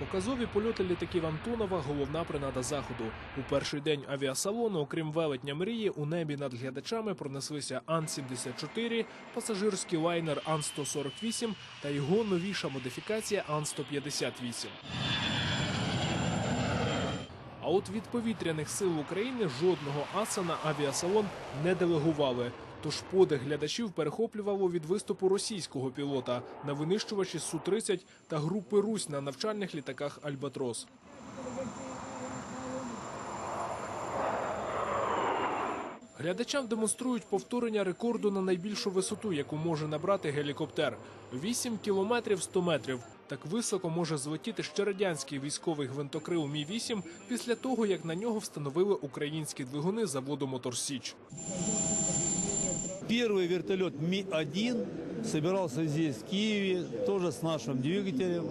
Показові польоти літаків Антонова головна принада заходу. У перший день авіасалону, окрім велетня мрії, у небі над глядачами пронеслися Ан-74, пасажирський лайнер Ан-148 та його новіша модифікація Ан-158. А от від повітряних сил України жодного аса на авіасалон не делегували. Тож подих глядачів перехоплювало від виступу російського пілота на винищувачі Су-30 та групи Русь на навчальних літаках Альбатрос. Глядачам демонструють повторення рекорду на найбільшу висоту, яку може набрати гелікоптер 8 кілометрів 100 метрів. Так високо може злетіти ще радянський військовий гвинтокрил Мі 8 після того, як на нього встановили українські двигуни заводу Моторсіч. Первый вертолет Ми-1 собирался здесь, в Киеве, тоже с нашим двигателем.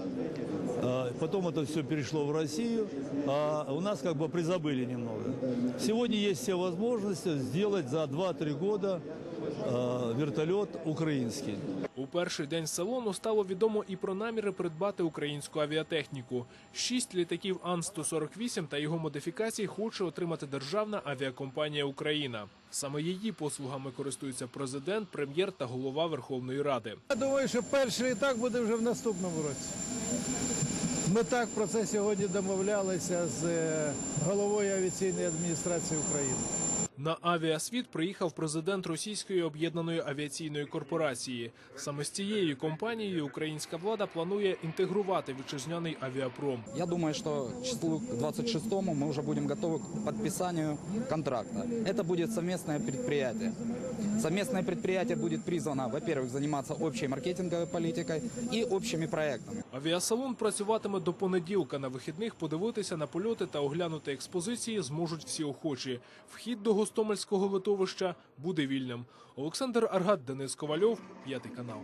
А, Потом это все перешло в Россию, а у нас как бы призабыли немного. Сегодня есть все возможности сделать за 2-3 года а, вертолет украинский. У перший день салону стало відомо і про наміри придбати українську авіатехніку. Шість літаків Ан-148 та його модифікацій хоче отримати державна авіакомпанія Україна. Саме її послугами користуються президент, прем'єр та голова Верховної Ради. Я думаю, що перший літак буде вже в наступному році. Ми так про це сьогодні домовлялися з е, головою авіаційної адміністрації України. На авіасвіт приїхав президент Російської об'єднаної авіаційної корпорації. Саме з цією компанією українська влада планує інтегрувати вітчизняний авіапром. Я думаю, что к числу к 26-му мы уже будем готовы к подписанию контракта. Это будет совместное предприятие. Совместное предприятие будет призвано, во-первых, заниматься общей маркетинговой политикой и общими проектами. Авіасалон працюватиме до понеділка. На вихідних подивитися на польоти та оглянути експозиції зможуть всі охочі. Вхід до Гостомельського литовища буде вільним. Олександр Аргат, Денис Ковальов, п'ятий канал.